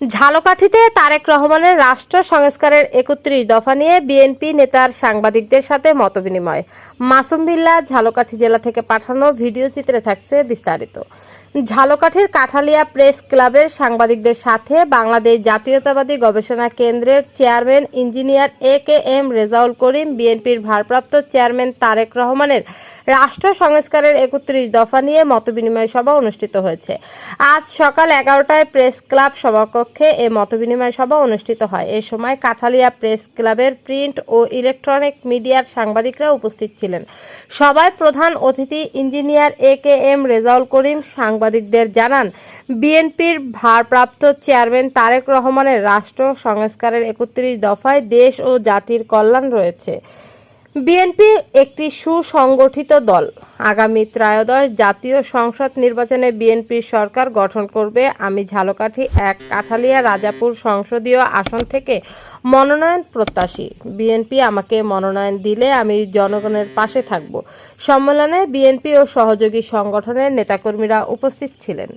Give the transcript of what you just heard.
ঝালকাঠিতে তারেক রহমানের রাষ্ট্র সংস্কারের একত্রিশ দফা নিয়ে বিএনপি নেতার সাংবাদিকদের সাথে মতবিনিময়। মাসুম বিল্লা ঝালকাঠি জেলা থেকে পাঠানো ভিডিও চিত্রে থাকছে বিস্তারিত। ঝালকাঠির কাঠালিয়া প্রেস ক্লাবের সাংবাদিকদের সাথে বাংলাদেশ জাতীয়তাবাদী গবেষণা কেন্দ্রের chairman engineer A K M Rezaul Karim, বিএনপির ভারপ্রাপ্ত চেয়ারম্যান তারেক রহমানের রাষ্ট্র সংস্কারের একত্রিশ দফা নিয়ে মতবিনিময় সভা অনুষ্ঠিত হয়েছে। আজ সকাল এগারোটায় প্রেস ক্লাব সভাকক্ষে এ মতবিনিময় সভা অনুষ্ঠিত হয়। এ সময় কাঠালিয়া প্রেস ক্লাবের প্রিন্ট ও ইলেকট্রনিক মিডিয়ার সাংবাদিকরা উপস্থিত ছিলেন। সভায় প্রধান অতিথি engineer A K M Rezaul Karim সাংবাদিকদের জানান, বিএনপির ভারপ্রাপ্ত চেয়ারম্যান তারেক রহমানের রাষ্ট্র সংস্কারের একত্রিশ দফায় দেশ ও জাতির কল্যাণ রয়েছে। বিএনপি একটি সুসংগঠিত দল। আগামী ত্রয়োদশ জাতীয় সংসদ নির্বাচনে বিএনপির সরকার গঠন করবে আমি ঝালকাঠি এক কাঠালিয়া রাজাপুর সংসদীয় আসন থেকে মনোনয়ন প্রত্যাশী। বিএনপি আমাকে মনোনয়ন দিলে আমি জনগণের পাশে থাকব। সম্মেলনে বিএনপি ও সহযোগী সংগঠনের নেতাকর্মীরা উপস্থিত ছিলেন।